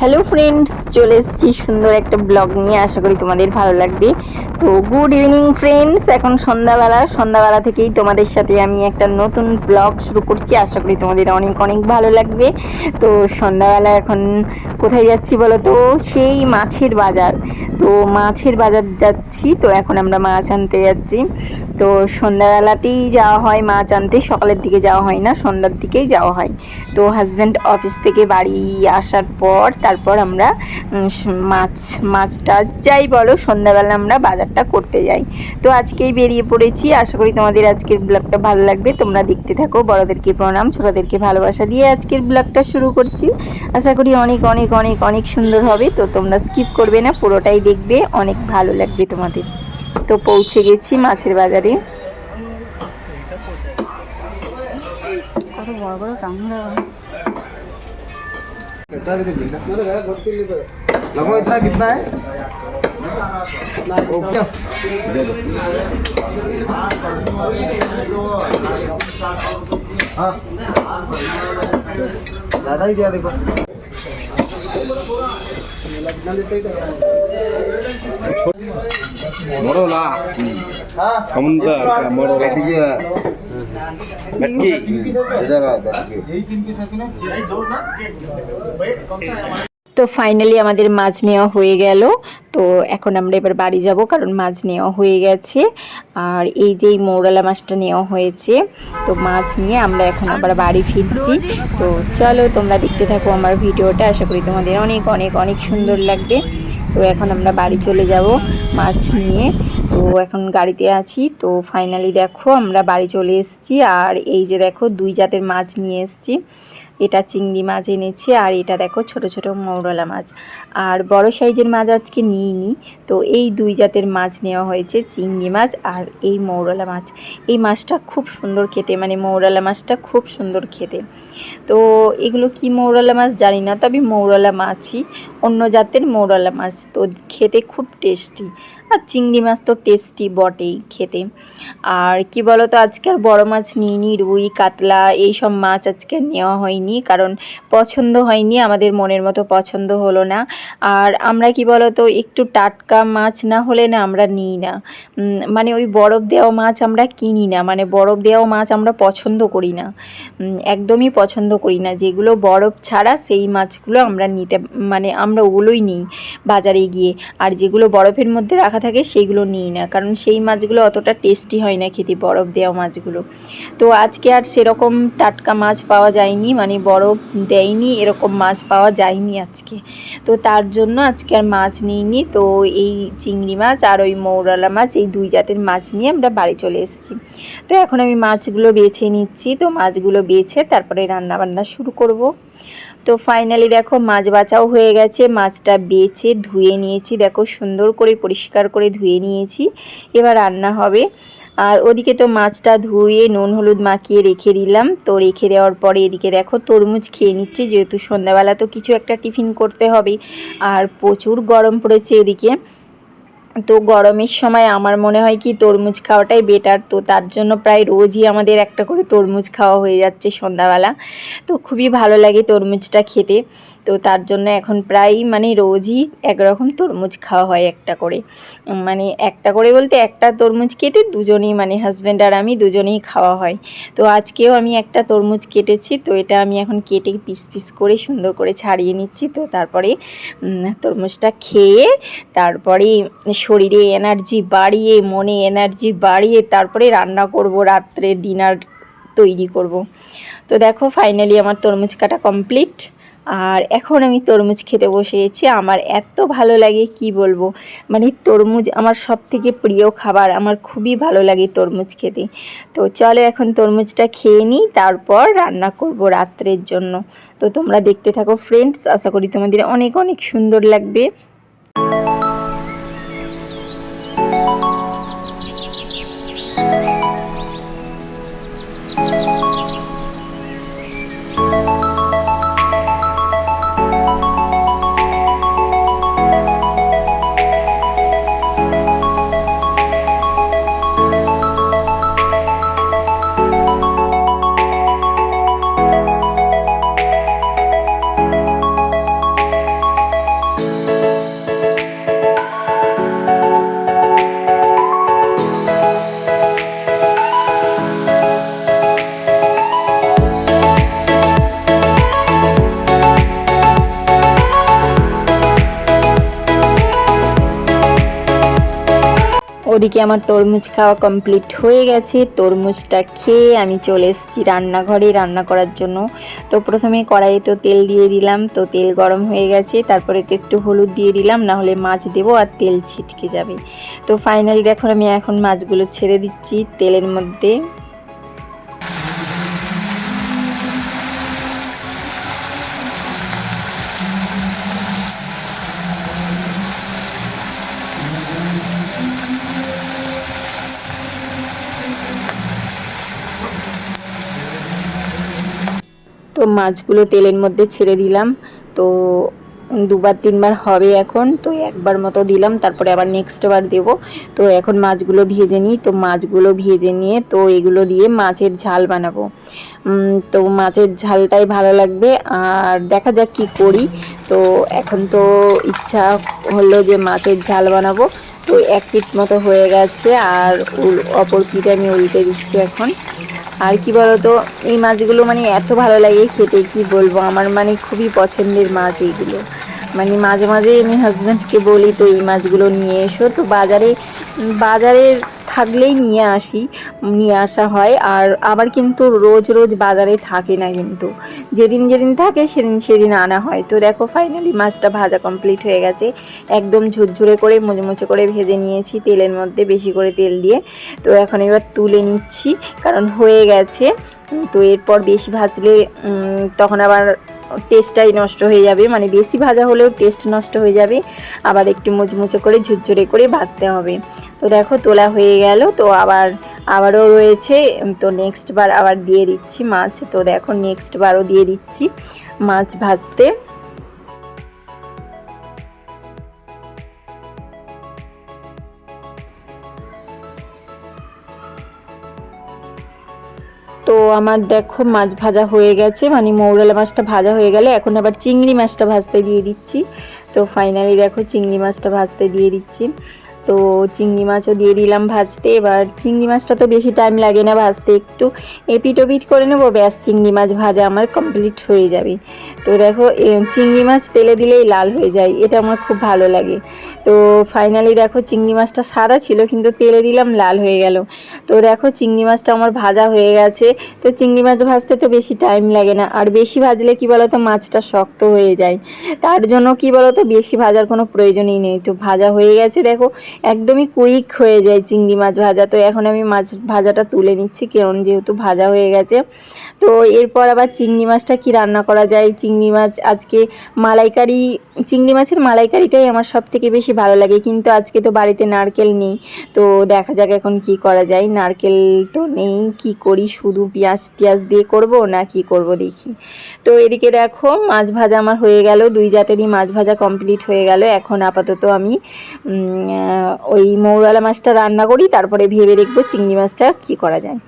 Hello friends চলে এসেছি সুন্দর একটা ব্লগ নিয়ে। আশা করি তোমাদের ভালো লাগবে। তো গুড ইভিনিং ফ্রেন্ডস এখন সন্ধ্যাবেলা। সন্ধ্যাবেলা থেকেই তোমাদের সাথে আমি একটা নতুন ব্লগ শুরু করছি। আশা করি তোমাদের অনেক অনেক ভালো লাগবে। তো সন্ধ্যাবেলা এখন কোথায় যাচ্ছি বলো তো সেই মাছের বাজার। তো মাছের বাজার যাচ্ছি। তো এখন আমরা মাছ আনতে যাচ্ছি। তো সন্ধ্যাবেলাতেই যাওয়া হয় মাছ আনতে সকালের দিকে যাওয়া হয় না, সন্ধ্যার দিকেই যাওয়া হয়। তো হাজব্যান্ড অফিস থেকে বাড়ি আসার পর তারপর আমরা মাছ, মাছটা যাই বলো, সন্ধ্যাবেলা আমরা বাজারটা করতে যাই। তো আজকেই বেরিয়ে পড়েছি। আশা করি তোমাদের আজকের ব্লগটা ভালো লাগবে। তোমরা দেখতে থাকো। বড়দেরকে প্রণাম, ছোটদেরকে ভালোবাসা দিয়ে আজকের ব্লগটা শুরু করছি। আশা করি অনেক অনেক অনেক অনেক সুন্দর হবে। তো তোমরা স্কিপ করবে না, পুরোটাই দেখবে। অনেক ভালো লাগবে তোমাদের। তো পৌঁছে গেছি মাছের বাজারে কত বড় বড় কাঁকড়া लगभग इतना कितना है वो क्या दे दो हाँ ज़्यादा ही दिया देखो তো ফাইনালি আমাদের মাছ নেওয়া হয়ে গেল। তো এখন আমরা এবার বাড়ি যাব কারণ মাছ নেওয়া হয়ে গেছে। আর এই যে এই মৌরালা মাছটা নেওয়া হয়েছে তো মাছ নিয়ে আমরা এখন আবার বাড়ি ফিরছি। তো চলো তোমরা দেখতে থাকো আমার ভিডিওটা। আশা করি তোমাদের অনেক অনেক অনেক সুন্দর লাগবে। তো এখন আমরা বাড়ি চলে যাব মাছ নিয়ে। তো এখন গাড়িতে আছি। তো ফাইনালি দেখো আমরা বাড়ি চলে এসেছি। আর এই যে দেখো দুই জাতের মাছ নিয়ে এসেছি। এটা চিংড়ি মাছ এনেছি আর এটা দেখো ছোট ছোট মৌরলা মাছ। আর বড় সাইজের মাছ আজকে নিইনি। তো এই দুই জাতের মাছ নেওয়া হয়েছে, চিংড়ি মাছ আর এই মৌরলা মাছ। এই মাছটা খুব সুন্দর খেতে মানে মৌরলা মাছটা খুব সুন্দর খেতে। তো এগুলো কি মৌরলা মাছ জানি না, তবে মৌরলা মাছই, অন্য জাতের মৌরলা মাছ। তো খেতে খুব টেস্টি আর চিংড়ি মাছ তো টেস্টি বটেই খেতে। আর কি বলো তো আজকে আর বড় মাছ নিইনি রুই, কাতলা এই সব মাছ আজকে নেওয়া হয়নি, কারণ পছন্দ হয়নি, আমাদের মনের মতো পছন্দ হলো না। আর আমরা কি বলো তো একটু টাটকা মাছ না হলে না আমরা নিই না। মানে ওই বরফ দেওয়া মাছ আমরা কিনি না মানে বরফ দেওয়া মাছ আমরা পছন্দ করি না। একদমই পছন্দ করি না, যেগুলো বরফ ছাড়া সেই মাছগুলো আমরা নিতে মানে আমরা ওগুলোই নিই বাজারে গিয়ে। আর যেগুলো বরফের মধ্যে রাখা থাকে সেইগুলো নিই না। কারণ সেই মাছগুলো অতটা টেস্টি হয় না খেতে, বরফ দেওয়া মাছগুলো। তো আজকে আর সেরকম টাটকা মাছ পাওয়া যায়নি মানে বরফ দেয়নি, এরকম মাছ পাওয়া যায়নি আজকে। তো তার জন্য আজকে আর মাছ নিইনি। তো এই চিংড়ি মাছ আর ওই মৌরালা মাছ, এই দুই জাতের মাছ নিয়ে আমরা বাড়ি চলে এসেছি। তো এখন আমি মাছগুলো বেছে নিচ্ছি। তো মাছগুলো বেছে তারপরে রান্না বান্না শুরু করব। তো ফাইনালি দেখো মাছ বাছাও হয়ে গেছে, মাছটা বেছে ধুয়ে নিয়েছি। দেখো সুন্দর করে পরিষ্কার করে ধুয়ে নিয়েছি। এবার রান্না হবে। আর ওদিকে তো মাছটা ধুয়ে নুন, হলুদ মাখিয়ে রেখে দিলাম। তো রেখে দেওয়ার পরে এদিকে দেখো তরমুজ খেয়ে নিচ্ছে, যেহেতু সন্ধ্যাবেলা তো কিছু একটা টিফিন করতে হবে। আর প্রচুর গরম পড়েছে এদিকে। তো গরমের সময় আমার মনে হয় কি তরমুজ খাওয়াটাই বেটার তো তার জন্য প্রায় রোজই আমাদের একটা করে তরমুজ খাওয়া হয়ে যাচ্ছে সন্ধ্যাবেলা। তো খুবই ভালো লাগে তরমুজটা খেতে। তো তার জন্য এখন প্রায় মানে রোজই একরকম তরমুজ খাওয়া হয় একটা করে। মানে একটা করে বলতে একটা তরমুজ কেটে দুজনেই মানে হাজব্যান্ড আর আমি দুজনেই খাওয়া হয়। তো আজকেও আমি একটা তরমুজ কেটেছি, তো এটা আমি এখন কেটে পিস পিস করে সুন্দর করে ছাড়িয়ে নিচ্ছি। তো তারপরে তরমুজটা খেয়ে তারপরে শরীরে এনার্জি বাড়িয়ে, মনে এনার্জি বাড়িয়ে তারপরে রান্না করব, রাত্রে ডিনার তৈরি করব। তো দেখো ফাইনালি আমার তরমুজ কাটা কমপ্লিট আর এখন আমি তরমুজ খেতে বসেছি আমার এত ভালো লাগে, কি বলব? মানে তরমুজ আমার সব থেকে প্রিয় খাবার। আমার খুবই ভালো লাগে তরমুজ খেতে। তো চলো এখন তরমুজটা খেয়ে নিই, তারপর রান্না করব রাত্রের জন্য। তো তোমরা দেখতে থাকো ফ্রেন্ডস আশা করি তোমাদের অনেক অনেক সুন্দর লাগবে। ওদিকে আমার তরমুজ খাওয়া কমপ্লিট হয়ে গেছে। তরমুজটা খেয়ে আমি চলে এসেছি রান্নাঘরে। রান্না করার জন্য তো প্রথমে কড়াইয়ে তো তেল দিয়ে দিলাম। তো তেল গরম হয়ে গেছে। তারপরে তো একটু হলুদ দিয়ে দিলাম। না হলে মাছ দেবো আর তেল ছিটকে যাবে। তো ফাইনালি দেখো আমি এখন মাছগুলো ছেড়ে দিচ্ছি তেলের মধ্যে। তো মাছগুলো তেলের মধ্যে ছেড়ে দিলাম। তো দুবার, তিনবার হবে এখন। তো একবার মতো দিলাম, তারপরে আবার নেক্সট বার দেবো। তো এখন মাছগুলো ভেজে নিই। তো মাছগুলো ভেজে নিয়ে তো এগুলো দিয়ে মাছের ঝাল বানাবো। তো মাছের ঝালটাই ভালো লাগবে। আর দেখা যাক কি করি। তো এখন তো ইচ্ছা হলো যে মাছের ঝাল বানাবো। তো এক পিট মতো হয়ে গেছে। আর অপর পিঠে আমি উল্টে দিচ্ছি এখন। আর কি বলতো, এই মাছগুলো মানে এত ভালো লাগে খেতে, কি বলব? আমার মানে খুবই পছন্দের মাছ এইগুলো। মানে মাঝে মাঝে আমি হাজব্যান্ডকে বলি, তো এই মাছগুলো নিয়ে এসো। তো বাজারে বাজারে থাকলেই নিয়ে আসি, নিয়ে আসা হয়। আর আবার কিন্তু রোজ রোজ বাজারে থাকে না কিন্তু। যেদিন যেদিন থাকে সেদিন সেদিন আনা হয়। তো দেখো ফাইনালি মাছটা ভাজা কমপ্লিট হয়ে গেছে। একদম ঝুরঝুরে করে মুচমুচে করে ভেজে নিয়েছি তেলের মধ্যে বেশি করে তেল দিয়ে। তো এখন এবার তুলে নিচ্ছি, কারণ হয়ে গেছে। তো এরপর বেশি ভাজলে তখন আবার টেস্টটাই নষ্ট হয়ে যাবে। মানে বেশি ভাজা হলেও টেস্ট নষ্ট হয়ে যাবে। আবার একটু মুচমুচে করে ঝুরঝুরে করে ভাজতে হবে। তো দেখো, তোলা হয়ে গেল। তো আবার, আবারও রয়েছে। তো নেক্সট বার আবার দিয়ে দিচ্ছি মাছ। তো দেখো নেক্সট বারও দিয়ে দিচ্ছি মাছ ভাজতে। তো আমার দেখো, মাছ ভাজা হয়ে গেছে। মানে মৌরলা মাছটা ভাজা হয়ে গেলে। এখন আবার চিংড়ি মাছটা ভাজতে দিয়ে দিচ্ছি। তো ফাইনালি দেখো, চিংড়ি মাছটা ভাজতে দিয়ে দিচ্ছি। তো চিংড়ি মাছও দিয়ে দিলাম ভাজতে। এবার চিংড়ি মাছটা তো বেশি টাইম লাগে না ভাজতে। একটু এপিট ওপিট করে নেব, ব্যাস চিংড়ি মাছ ভাজা আমার কমপ্লিট হয়ে যাবে। তো দেখো চিংড়ি মাছ তেলে দিলেই লাল হয়ে যায়, এটা আমার খুব ভালো লাগে। তো ফাইনালি দেখো, চিংড়ি মাছটা সাদা ছিল, কিন্তু তেলে দিলাম লাল হয়ে গেল। তো দেখো, চিংড়ি মাছটা আমার ভাজা হয়ে গেছে। তো চিংড়ি মাছ ভাজতে তো বেশি টাইম লাগে না, আর বেশি ভাজলে কি বলতো, মাছটা শক্ত হয়ে যায়। তার জন্য কি বলতো, বেশি ভাজার কোনো প্রয়োজনই নেই। তো ভাজা হয়ে গেছে, দেখো একদমই কুইক হয়ে যায় চিংড়ি মাছ ভাজা। তো এখন আমি মাছ ভাজাটা তুলে নিচ্ছি কারণ যেহেতু ভাজা হয়ে গেছে। তো এরপর আবার চিংড়ি মাছটা কি রান্না করা যায়? চিংড়ি মাছ আজকে মালাইকারি, চিংড়ি মাছের মালাইকারিটাই আমার সব থেকে বেশি ভালো লাগে। কিন্তু আজকে তো বাড়িতে নারকেল নেই। তো দেখা যাক এখন কি করা যায়। নারকেল তো নেই, কি করি? শুধু পেঁয়াজ টিয়াজ দিয়ে করব না কি করব দেখি। তো এদিকে দেখো, মাছ ভাজা আমার হয়ে গেল। দুই জাতেরই মাছ ভাজা কমপ্লিট হয়ে গেল। এখন আপাতত আমি ওই মৌরালা মাছটা রান্না করি, তারপরে ভেবে দেখব চিংড়ি মাছটা কি করা যায়।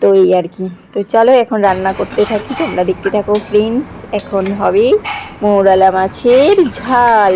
তো এই আর কি। তো চলো এখন রান্না করতে থাকি, তোমরা দেখতে থাকো ফ্রেন্ডস এখন হবে মৌরালা মাছের ঝাল।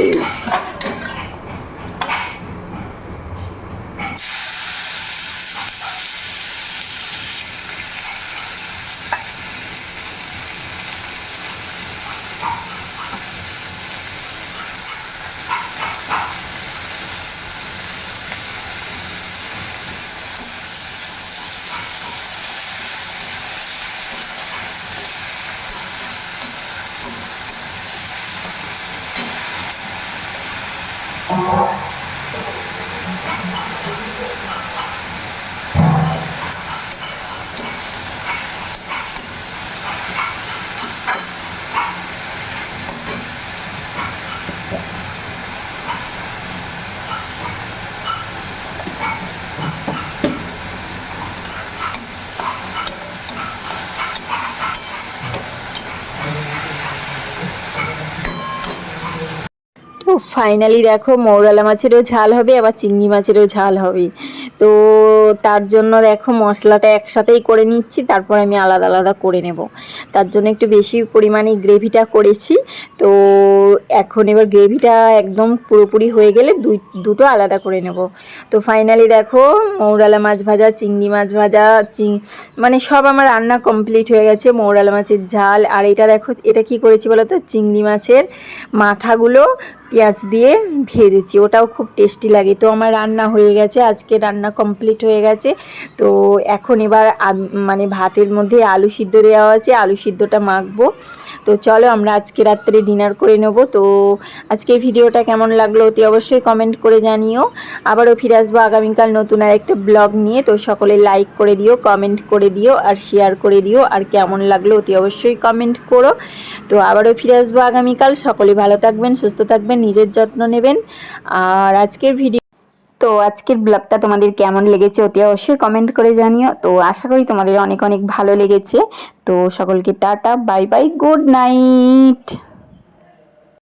তো ফাইনালি দেখো মৌরালা মাছেরও ঝাল হবে, আবার চিংড়ি মাছেরও ঝাল হবে। তো তার জন্য দেখো মশলাটা একসাথেই করে নিচ্ছি, তারপর আমি আলাদা আলাদা করে নেব। তার জন্য একটু বেশি পরিমাণে গ্রেভিটা করেছি। তো এখন এবার গ্রেভিটা একদম পুরোপুরি হয়ে গেলে দুই, দুটো আলাদা করে নেব। তো ফাইনালি দেখো মৌরালা মাছ ভাজা, চিংড়ি মাছ ভাজা, চিং মানে সব আমার রান্না কমপ্লিট হয়ে গেছে, মৌরালা মাছের ঝাল। আর এটা দেখো, এটা কি করেছি বলো তো? চিংড়ি মাছের মাথাগুলো পেঁয়াজ দিয়ে ভেজেছি। ওটাও খুব টেস্টি লাগে। তো আমার রান্না হয়ে গেছে। আজকে রান্না কমপ্লিট হয়ে গেছে। তো এখন এবার মানে ভাতের মধ্যে আলু সিদ্ধ দেওয়া আছে। আলু সিদ্ধটা মাখবো। তো চলো আমরা আজকে রাত্রে ডিনার করে নেব। তো আজকে ভিডিওটা কেমন লাগল অতি অবশ্যই কমেন্ট করে জানিও। আবারও ফিরে আসব আগামীকাল নতুন আর একটা ব্লগ নিয়ে। তো সকলে লাইক করে দিও কমেন্ট করে দিও আর শেয়ার করে দিও। আর কেমন লাগল অতি অবশ্যই কমেন্ট করো। তো আবারও ফিরে আসব আগামীকাল। সকলে ভালো থাকবেন, সুস্থ থাকবেন। নিজের যত্ন নেবেন। আর আজকের ভিডিও তো আজকের ব্লগটা তোমাদের কেমন লেগেছে অতি অবশ্যই কমেন্ট করে জানিও। তো আশা করি তোমাদের অনেক অনেক ভালো লেগেছে। তো সকলকে tata bye bye good night